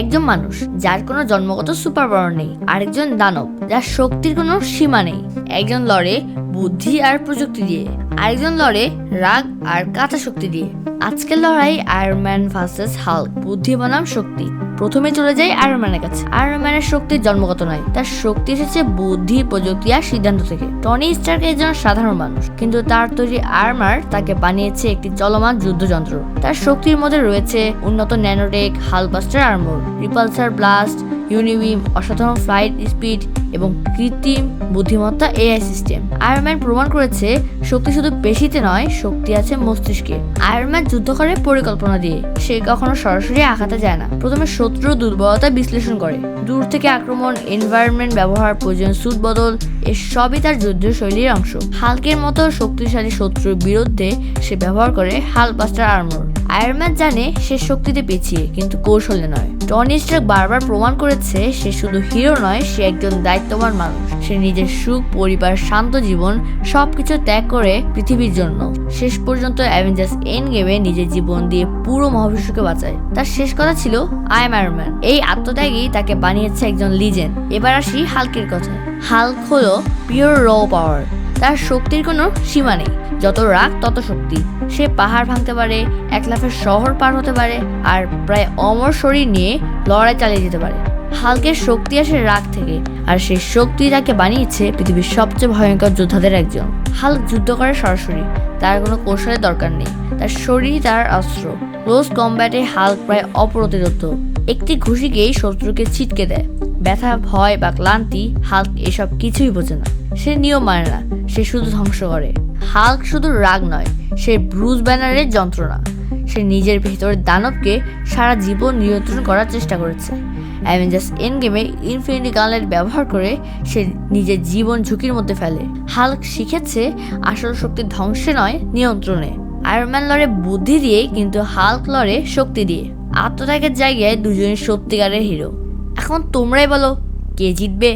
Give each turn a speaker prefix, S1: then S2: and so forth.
S1: একজন মানুষ যার কোনো জন্মগত সুপার পাওয়ার নেই, আরেকজন দানব যার শক্তির কোনো সীমা নেই, একজন লড়ে বুদ্ধি আর প্রযুক্তি দিয়ে। আরেকজন লড়ে রাগ আর কাঁচা শক্তি দিয়ে। আজকের লড়াই আয়রন ম্যান ভার্সেস হাল্ক বুদ্ধি বনাম শক্তি। প্রথমে চলে যাই আয়রন ম্যানের কাছে। আয়রন ম্যানের শক্তি জন্মগত নয়। তার শক্তি এসেছে বুদ্ধি, প্রযুক্তি আর সিদ্ধান্ত থেকে। টনি স্টার্ক একজন সাধারণ মানুষ। কিন্তু তার তৈরি আর্মার তাকে বানিয়েছে একটি চলমান যুদ্ধযন্ত্র। তার শক্তির মধ্যে রয়েছে উন্নত nanotech হালবাস্টার armour repulsor blast unibeam, অসাধারণ ফ্লাইট স্পিড এবং কৃত্রিম বুদ্ধিমত্তা এআই সিস্টেম। আয়রম্যান প্রমাণ করেছে, শক্তি শুধু পেশিতে নয়, শক্তি আছে মস্তিষ্কে। আয়রম্যান যুদ্ধ করে পরিকল্পনা দিয়ে, সে কখনো সরাসরি আঘাতে যায় না। প্রথমে শত্রু দুর্বলতা বিশ্লেষণ করে। দূর থেকে আক্রমণ এনভায়রনমেন্ট ব্যবহার, প্রয়োজন সুদ বদল এর সবই তার যুদ্ধ শৈলীর অংশ। হালকের মতো শক্তিশালী শত্রুর বিরুদ্ধে সে ব্যবহার করে হালবাস্টার আর্মর আয়রম্যান জানে সে শক্তিতে পিছিয়ে, কিন্তু কৌশলে নয়। টনি স্টার্ক বারবার প্রমাণ করেছে সে শুধু হিরো নয়, সে একজন দায়িত্ববান মানুষ। সে নিজের সুখ, পরিবার, শান্ত জীবন সবকিছু ত্যাগ করে পৃথিবীর জন্য। শেষ পর্যন্ত অ্যাভেঞ্জার্স এন গেমে নিজের জীবন দিয়ে পুরো মহাবিশ্বকে বাঁচায়। তার শেষ কথা ছিল আই এম আয়রম্যান এই আত্মত্যাগই তাকে বানিয়েছে একজন লিজেন্ড এবার আসি হালকের কথা হাল্ক হলো পিওর র পাওয়ার তার শক্তির কোনো সীমা নেই। যত রাগ, তত শক্তি। সে পাহাড় ভাঙতে পারে, এক লাফে শহর পার হতে পারে, আর প্রায় অমর শরীর নিয়ে লড়াই চালিয়ে যেতে পারে। হালকের শক্তি আসে রাগ থেকে, আর সেই শক্তি তাকে বানিয়েছে পৃথিবীর সবচেয়ে ভয়ঙ্কর যোদ্ধাদের একজন। হাল্ক যুদ্ধ করে সরাসরি, তার কোনো কৌশলের দরকার নেই। তার শরীরই তার অস্ত্র। ক্লোজ কম্ব্যাটে হাল্ক প্রায় অপ্রতিরোধ। একটি ঘুষিকেই শত্রুকে ছিটকে দেয়। ব্যথা, ভয় বা ক্লান্তি, হাল্ক এসব কিছুই বোঝে না। সে নিয়ম মানে না, সে শুধু ধ্বংস করে। হাল্ক শুধু রাগ নয়, সে ব্রুজ ব্যানারের যন্ত্রণা। সে নিজের ভেতরের দানবকে সারা জীবন নিয়ন্ত্রণ করার চেষ্টা করেছে। অ্যাভেঞ্জার্স এন গেমে ইনফিনিটি গানলেট ব্যবহার করে সে নিজের জীবন ঝুঁকির মধ্যে ফেলে। হাল্ক শিখেছে আসল শক্তি ধ্বংসে নয়, নিয়ন্ত্রণে। আয়রম্যান লড়ে বুদ্ধি দিয়ে, কিন্তু হাল্ক লড়ে শক্তি দিয়ে। আত্মত্যাগের জায়গায় দুজনই সত্যিকারের হিরো। এখন তোমরাই বলো কে জিতবে?